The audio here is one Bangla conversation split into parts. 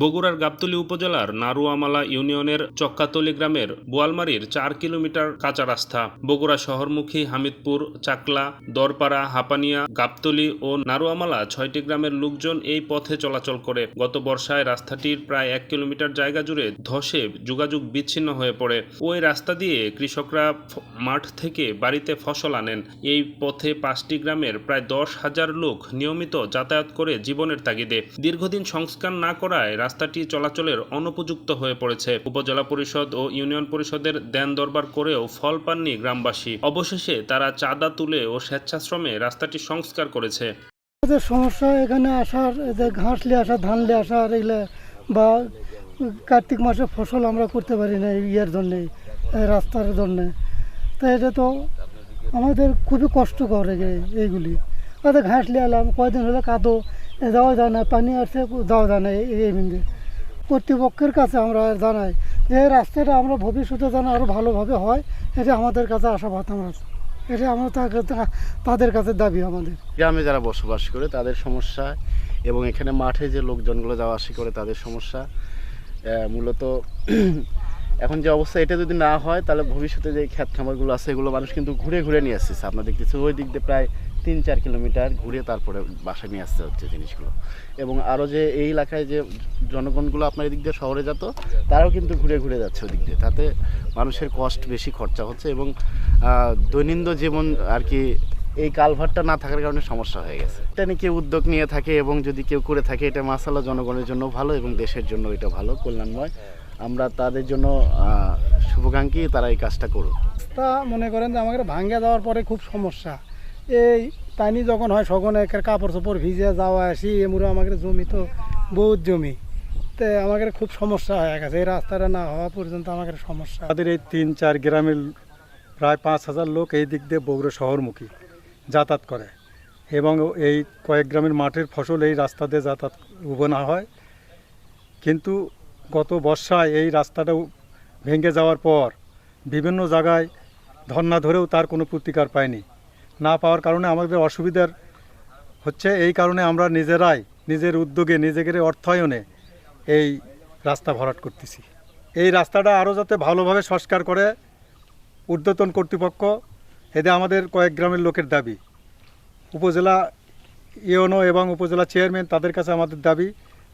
বগুড়ার গাবতলী উপজেলার নারুয়ামালা ইউনিয়নের চক্কাতলি গ্রামের বোয়ালমারির চার কিলোমিটার কাঁচা রাস্তা। বগুড়া শহরমুখী হামিদপুর, চাকলা, দরপাড়া, হাপানিয়া, গাবতলী ও নারুয়ামালা ছয়টি গ্রামের লোকজন এই পথে চলাচল করে। গত বর্ষায় রাস্তাটির প্রায় এক কিলোমিটার জায়গা জুড়ে ধসে যোগাযোগ বিচ্ছিন্ন হয়ে পড়ে। ওই রাস্তা দিয়ে কৃষকরা মাঠ থেকে বাড়িতে ফসল আনেন। এই পথে পাঁচটি গ্রামের প্রায় দশ হাজার লোক নিয়মিত যাতায়াত করে জীবনের তাগিদে। দীর্ঘদিন সংস্কার না করায় রাস্তাটি চলাচলের অনুপযুক্ত হয়ে পড়েছে। উপজেলা পরিষদ ও ইউনিয়ন পরিষদের দেন দরবার করেও ফল পাননি গ্রামবাসী। অবশেষে তারা চাঁদা তুলে ও স্বেচ্ছাশ্রমে রাস্তাটি সংস্কার করেছে। আমাদের সমস্যা এখানে আসার ঘাস নিয়ে আসা, ধান নিয়ে আসার এগুলো বা কার্তিক মাসে ফসল আমরা করতে পারি না ইয়ের জন্যে রাস্তার জন্যে। তো এটা তো আমাদের খুবই কষ্টকর এই- এইগুলি ওদের ঘাস নিয়ে এলাম, কয়দিন হলে কাদো যাওয়া যায় না পানি আসছে, যাওয়া যায় না এই বিন্দু কর্তৃপক্ষের কাছে আমরা জানাই যে রাস্তাটা আমরা ভবিষ্যতে যেন আরও ভালোভাবে হয়, এটা আমাদের কাছে আশাবাদ আমরা। এটা আমরা তাদের কাছে দাবি আমাদের। গ্রামে যারা বসবাস করে তাদের সমস্যা এবং এখানে মাঠে যে লোকজনগুলো যাওয়া আসি করে তাদের সমস্যা মূলত এখন যে অবস্থা এটা যদি না হয়, তাহলে ভবিষ্যতে যে খ্যাত খামারগুলো আছে, এগুলো মানুষ কিন্তু ঘুরে ঘুরে নিয়ে আসতেছে। আপনার দেখতেছেন ওই দিক দিয়ে প্রায় তিন চার কিলোমিটার ঘুরে তারপরে বাসায় নিয়ে আসতে হচ্ছে জিনিসগুলো। এবং আরও যে এই এলাকায় যে জনগণগুলো আপনার এদিক দিয়ে শহরে যেত, তারাও কিন্তু ঘুরে ঘুরে যাচ্ছে ওদিক দিয়ে। তাতে মানুষের কষ্ট বেশি খরচা হচ্ছে এবং দৈনন্দিন জীবন আর কি এই কালভারটা না থাকার কারণে সমস্যা হয়ে গেছে। এটা নিয়ে কেউ উদ্যোগ নিয়ে থাকে এবং যদি কেউ করে থাকে, এটা মাসালা জনগণের জন্য ভালো এবং দেশের জন্য এটা ভালো, কল্যাণময়। আমরা তাদের জন্য শুভাকাঙ্ক্ষী তারা এই কাজটা করুক। তা মনে করেন যে আমাদের ভাঙ্গে যাওয়ার পরে খুব সমস্যা। এই পানি যখন হয় সখন একের কাপড় চোপড় ভিজে যাওয়া আসি এমুরে আমাদের জমি তো বহুত জমি। তো আমাদের খুব সমস্যা হয়ে গেছে এই রাস্তাটা না হওয়া পর্যন্ত আমাদের সমস্যা। তাদের এই তিন চার গ্রামের প্রায় পাঁচ হাজার লোক এই দিক দিয়ে বগুড়া শহরমুখী যাতায়াত করে। এবং এই কয়েক গ্রামের মাঠের ফসল এই রাস্তা দিয়ে যাতায়াত উবোনা হয়। কিন্তু গত বর্ষায় এই রাস্তাটা ভেঙে যাওয়ার পর বিভিন্ন জায়গায় ধর্না ধরেও তার কোনো প্রতিকার পায়নি। না পাওয়ার কারণে আমাদের অসুবিধার হচ্ছে, এই কারণে আমরা নিজেরাই নিজের উদ্যোগে, নিজেদের অর্থায়নে এই রাস্তা ভরাট করতেছি। এই রাস্তাটা আরও যাতে ভালোভাবে সংস্কার করে ঊর্ধ্বতন কর্তৃপক্ষ, এতে আমাদের কয়েক গ্রামের লোকের দাবি। উপজেলা ইওনো এবং উপজেলা চেয়ারম্যান তাদের কাছে আমাদের দাবি,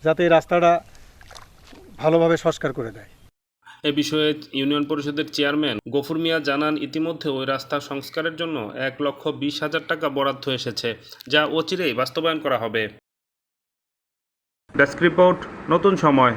যাতে এই রাস্তাটা ভালোভাবে সংস্কার করে দেয়। এ বিষয়ে ইউনিয়ন পরিষদের চেয়ারম্যান গফুর মিয়া জানান ইতিমধ্যে ওই রাস্তা সংস্কারের জন্য এক লক্ষ বিশ হাজার টাকা বরাদ্দ এসেছে যা অচিরেই বাস্তবায়ন করা হবে। ডেস্ক রিপোর্ট নতুন সময়।